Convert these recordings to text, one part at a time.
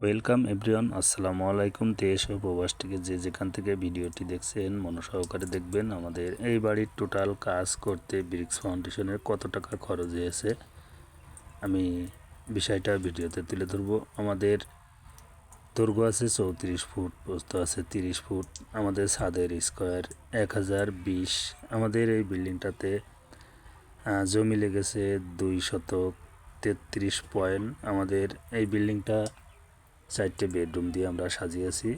Welcome everyone আসসালামু আলাইকুম ও প্রবাস যে যেখান থেকে ভিডিওটি দেখছেন, মনোসহকারে দেখবেন আমাদের এই বাড়ির টোটাল কাজ করতে ব্রিক্স ফাউন্ডেশনের কত টাকা খরচ হয়েছে। আমি বিষয়টা ভিডিওতে তুলে ধরবো। আমাদের দৈর্ঘ্য আছে চৌত্রিশ ফুট, প্রস্থ আছে তিরিশ ফুট। আমাদের ছাদের স্কোয়ার এক হাজার বিশ। আমাদের এই বিল্ডিংটাতে জমি লেগেছে দুই শতক তেত্রিশ পয়েন্ট। আমাদের এই বিল্ডিংটা চারটে বেডরুম দিয়ে আমরা সাজিয়েছি।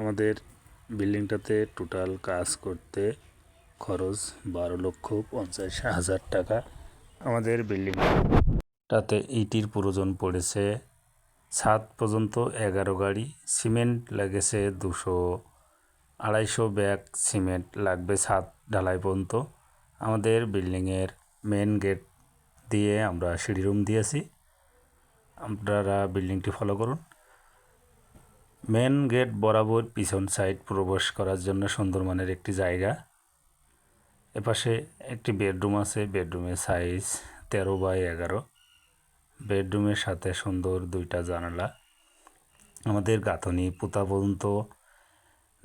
আমাদের বিল্ডিংটাতে টোটাল কাজ করতে খরচ বারো লক্ষ পঞ্চাশ হাজার টাকা। আমাদের বিল্ডিংটাতে ইটির প্রয়োজন পড়েছে। ছাদ পর্যন্ত এগারো গাড়ি, সিমেন্ট লেগেছে দুশো আড়াইশো ব্যাগ, সিমেন্ট লাগবে ছাদ ঢালাই পর্যন্ত। আমাদের বিল্ডিংয়ের মেন গেট দিয়ে আমরা সিঁড়ি রুম দিয়েছি। আপনারা বিল্ডিংটি ফলো করুন। মেন গেট বরাবর পিছন সাইড প্রবেশ করার জন্য সুন্দরমানের একটি জায়গা। এপাশে একটি বেডরুম আছে বেডরুমের সাইজ তেরো বাই এগারো। বেডরুমের সাথে সুন্দর দুইটা জানালা। আমাদের গাঁথনি পুতা পর্যন্ত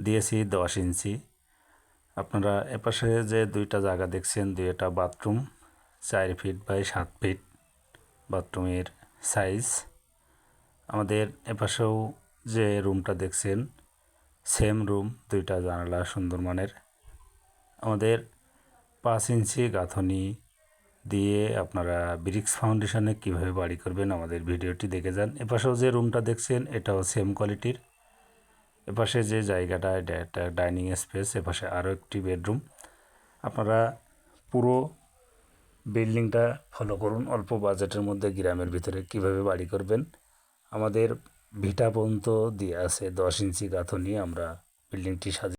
দিয়েছি দশ ইঞ্চি। আপনারা এপাশে যে দুইটা জায়গা দেখছেন, দুইটা বাথরুম চার ফিট বাই সাত ফিট বাথরুমের সাইজ। আমাদের এপাশেও যে রুমটা দেখছেন, সেম রুম, দুইটা জানালা সুন্দর মানের। আমাদের পাঁচ ইঞ্চি গাঁথনি দিয়ে আপনারা ব্রিক্স ফাউন্ডেশনে কীভাবে বাড়ি করবেন আমাদের ভিডিওটি দেখে যান। এপাশেও যে রুমটা দেখছেন, এটাও সেম কোয়ালিটির। এপাশে যে জায়গাটা, এটা একটা ডাইনিং স্পেস, এপাশে আরও একটি বেডরুম। আপনারা পুরো বিল্ডিংটা ফলো করুন। অল্প বাজেটের মধ্যে গ্রামের ভিতরে কীভাবে বাড়ি করবেন? আমাদের ভিটা পর্যন্ত দিয়ে আছে। দশ ইঞ্চি গাঁথনি আমরা বিল্ডিংটি সাজি